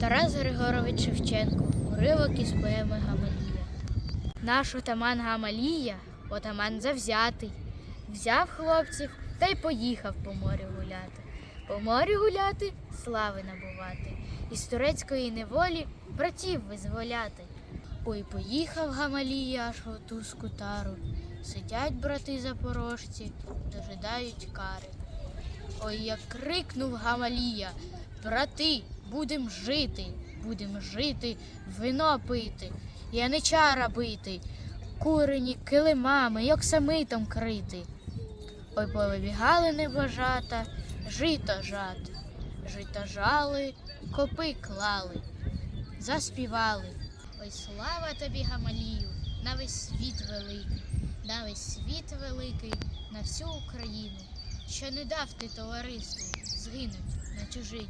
Тарас Григорович Шевченко, уривок із поеми Гамалія. Наш отаман Гамалія, отаман завзятий, взяв хлопців та й поїхав по морю гуляти. По морю гуляти, слави набувати, із турецької неволі братів визволяти. Ой, поїхав Гамалія аж у ту скутару. Сидять брати запорожці, дожидають кари. Ой, як крикнув Гамалія, брати, будем жити, будем жити, вино пити, яничара бити, курені килимами, й оксамитом крити. Ой, повибігали небожата, жито жати, жито жали, копи клали, заспівали. Ой, слава тобі, Гамалію, на весь світ великий, на весь світ великий, на всю Україну, що не дав ти товариству згинуть на чужині.